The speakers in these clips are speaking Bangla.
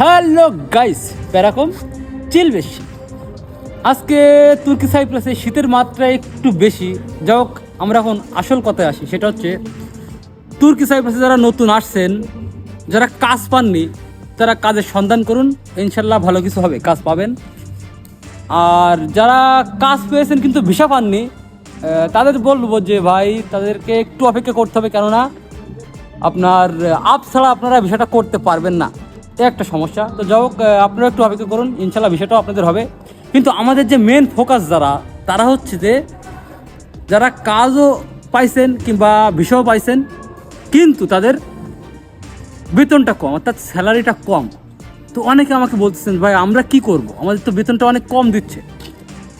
হ্যালো গাইস প্যারাকম চিল বেশি। আজকে তুর্কি সাইপ্রাসে শীতের মাত্রা একটু বেশি। যাই হোক, আমরা এখন আসল কথায় আসি, সেটা হচ্ছে তুর্কি সাইপ্রাসে যারা নতুন আসছেন, যারা কাজ পাননি, তারা কাজের সন্ধান করুন, ইনশাল্লাহ ভালো কিছু হবে, কাজ পাবেন। আর যারা কাজ পেয়েছেন কিন্তু ভিসা পাননি তাদের বলব যে ভাই, তাদেরকে একটু অপেক্ষা করতে হবে, কেননা আপনার, আপ ছাড়া আপনারা ভিসাটা করতে পারবেন না। একটা সমস্যা। তো যাই হোক আপনারা একটু অপেক্ষা করুন, ইনশাল্লাহ বিষয়টাও আপনাদের হবে। কিন্তু আমাদের যে মেন ফোকাস যারা, তারা হচ্ছে যে, যারা কাজও পাইছেন কিংবা বিষয়ও পাইছেন, কিন্তু তাদের বেতনটা কম, অর্থাৎ স্যালারিটা কম। তো অনেকে আমাকে বলতেছেন, ভাই, আমরা কি করব? আমাদের তো বেতনটা অনেক কম দিচ্ছে।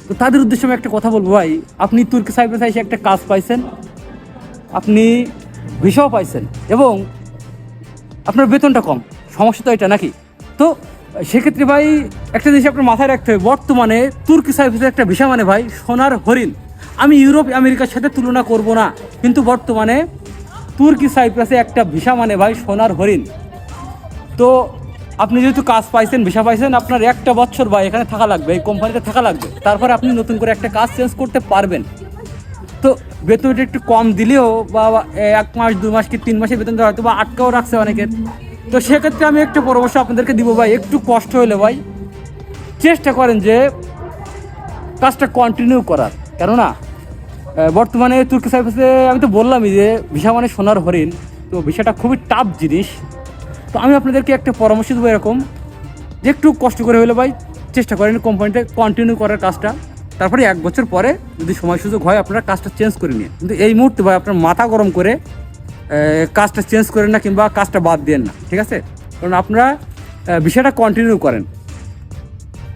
তো তাদের উদ্দেশ্যে আমি একটা কথা বলব, ভাই, আপনি তুর্কি সাইপ্রাসে এসে একটা কাজ পাইছেন, আপনি ভিসাও পাইছেন এবং আপনার বেতনটা কম। সমস্যা তো এটা নাকি? তো সেক্ষেত্রে ভাই, একটা জিনিস আপনার মাথায় রাখতে হবে। বর্তমানে তুর্কি সাইপ্রাসের একটা ভিসা মানে ভাই, সোনার হরিণ। আমি ইউরোপ, আমেরিকার সাথে তুলনা করব না। কিন্তু বর্তমানে তুর্কি সাইপ্রাসে একটা ভিসা মানে ভাই, সোনার হরিণ। তো আপনি যেহেতু কাজ পাইছেন, ভিসা পাইছেন, আপনার একটা বছর ভাই এখানে থাকা লাগবে, এই কোম্পানিতে থাকা লাগবে। তারপরে আপনি নতুন করে একটা কাজ চেঞ্জ করতে পারবেন। তো বেতনটা একটু কম দিলেও বা বা এক মাস দু মাস কি তিন মাসের বেতন দেওয়া হয়তো বা আটকাও রাখছে অনেকের। তো সেক্ষেত্রে আমি একটু পরামর্শ আপনাদেরকে দিব ভাই, একটু কষ্ট হলে ভাই, চেষ্টা করেন যে কাজটা কন্টিনিউ করার। কেননা বর্তমানে তুর্কি সার্ভিসে আমি তো বললামই যে ভিসা মানে সোনার হরিণ, তো ভিসাটা খুবই টাফ জিনিস। তো আমি আপনাদেরকে একটা পরামর্শ দেবো এরকম, যে একটু কষ্ট করে হলে ভাই, চেষ্টা করেন কোম্পানিতে কন্টিনিউ করার কাজটা। তারপরে এক বছর পরে যদি সময় সুযোগ হয়, আপনারা কাজটা চেঞ্জ করে নিন কিন্তু এই মুহূর্তে ভাই, আপনার মাথা গরম করে কাজটা চেঞ্জ করেন না কিংবা কাজটা বাদ দেন না, ঠিক আছে? কারণ আপনারা বিষয়টা কন্টিনিউ করেন।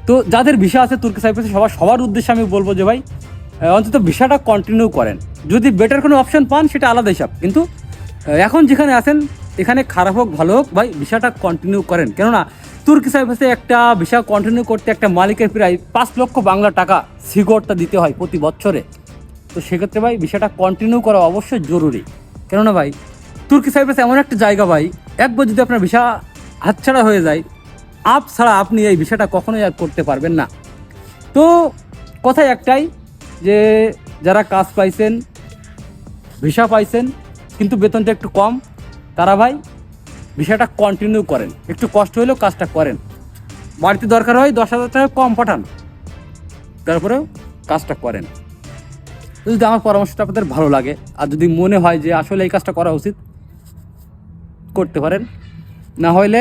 তো যাদের ভিসা আছে তুর্কি সাইপ্রাসে সবার সবার উদ্দেশ্যে আমি বলব যে ভাই অন্তত ভিসাটা কন্টিনিউ করেন। যদি বেটার কোনো অপশন পান, সেটা আলাদা হিসাব। কিন্তু এখন যেখানে আছেন, এখানে খারাপ হোক, ভালো হোক, ভাই ভিসাটা কন্টিনিউ করেন। কেননা, তুর্কি সাইপ্রাসে একটা ভিসা কন্টিনিউ করতে একটা মালিকের প্রায় পাঁচ লক্ষ বাংলা টাকা সিগরটা দিতে হয় প্রতি বছরে। তো সেক্ষেত্রে ভাই ভিসাটা কন্টিনিউ করা অবশ্যই জরুরি। কেননা ভাই, তুর্কি সাইপ্রাস এমন একটা জায়গা ভাই, একবার যদি আপনার ভিসা হাতছাড়া হয়ে যায়, আপ ছাড়া আপনি এই ভিসাটা কখনোই আর করতে পারবেন না। তো কথাই একটাই যে, যারা কাজ পাইছেন, ভিসা পাইছেন, কিন্তু বেতনটা একটু কম, তারা ভাই ভিসাটা কন্টিনিউ করেন। একটু কষ্ট হলেও কাজটা করেন। বাড়িতে দরকার হয় দশ হাজার টাকা কম পাঠান, তারপরেও কাজটা করেন। যদি আমার পরামর্শটা আপনাদের ভালো লাগে, আর যদি মনে হয় যে আসলে এই কাজটা করা উচিত, করতে পারেন। না হলে